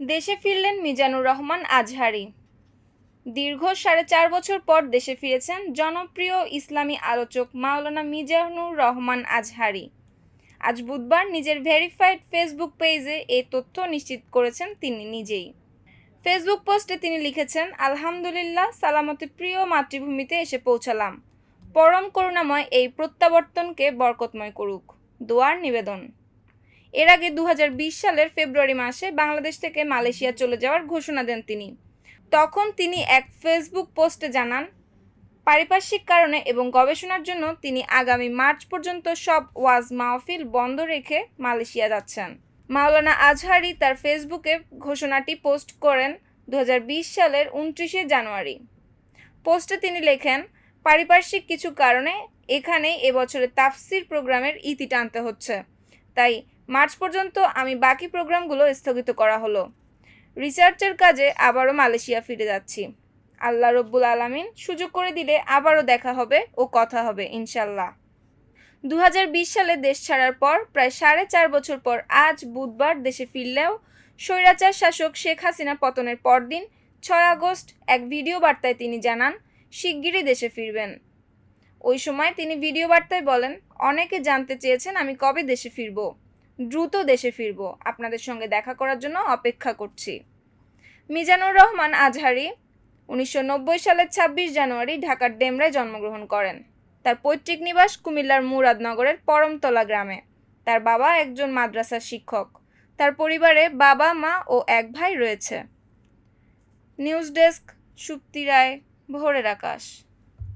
দেশে ফিরলেন মিজানুর রহমান আজহারি। দীর্ঘ সাড়ে চার বছর পর দেশে ফিরেছেন জনপ্রিয় ইসলামী আলোচক মাওলানা মিজানুর রহমান আজহারি। আজ বুধবার নিজের ভেরিফাইড ফেসবুক পেজে এই তথ্য নিশ্চিত করেছেন তিনি নিজেই। ফেসবুক পোস্টে তিনি লিখেছেন, আলহামদুলিল্লাহ, সালামতে প্রিয় মাতৃভূমিতে এসে পৌঁছালাম। পরম করুণাময় এই প্রত্যাবর্তনকে বরকতময় করুক। দোয়ার নিবেদন। এর আগে দু হাজার বিশ সালের ফেব্রুয়ারি মাসে বাংলাদেশ থেকে মালয়েশিয়া চলে যাওয়ার ঘোষণা দেন তিনি। তখন তিনি এক ফেসবুক পোস্টে জানান, পারিপার্শ্বিক কারণে এবং গবেষণার জন্য তিনি আগামী মার্চ পর্যন্ত সব ওয়াজ মাহফিল বন্ধ রেখে মালয়েশিয়া যাচ্ছেন। মাওলানা আজহারি তার ফেসবুকে ঘোষণাটি পোস্ট করেন দু হাজার বিশ সালের উনত্রিশে জানুয়ারি। পোস্টে তিনি লেখেন, পারিপার্শ্বিক কিছু কারণে এখানে এবছরের তাফসির প্রোগ্রামের ইতি টানতে হচ্ছে। তাই মার্চ পর্যন্ত আমি বাকি প্রোগ্রামগুলো স্থগিত করা হলো। রিসার্চের কাজে আবারও মালয়েশিয়া ফিরে যাচ্ছি। আল্লাহ রব্বুল আলামিন সুযোগ করে দিলে আবারও দেখা হবে ও কথা হবে ইনশাল্লাহ দু হাজার বিশ সালে দেশ ছাড়ার পর প্রায় সাড়ে চার বছর পর আজ বুধবার দেশে ফিরলেও স্বৈরাচার শাসক শেখ হাসিনা পতনের পরদিন ছয় আগস্ট এক ভিডিও বার্তায় তিনি জানান, শিগগিরই দেশে ফিরবেন। ওই সময় তিনি ভিডিও বার্তায় বলেন, অনেকে জানতে চেয়েছেন আমি কবে দেশে ফিরব। দ্রুত দেশে ফিরব। আপনাদের সঙ্গে দেখা করার জন্য অপেক্ষা করছি। মিজানুর রহমান আজহারি উনিশশো নব্বই সালের ছাব্বিশ জানুয়ারি ঢাকার ডেমরায় জন্মগ্রহণ করেন। তার পৈতৃক নিবাস কুমিল্লার মুরাদনগরের পরমতলা গ্রামে। তার বাবা একজন মাদ্রাসার শিক্ষক। তার পরিবারে বাবা, মা ও এক ভাই রয়েছে। নিউজ ডেস্ক, সুপ্তি রায়, ভোরের আকাশ।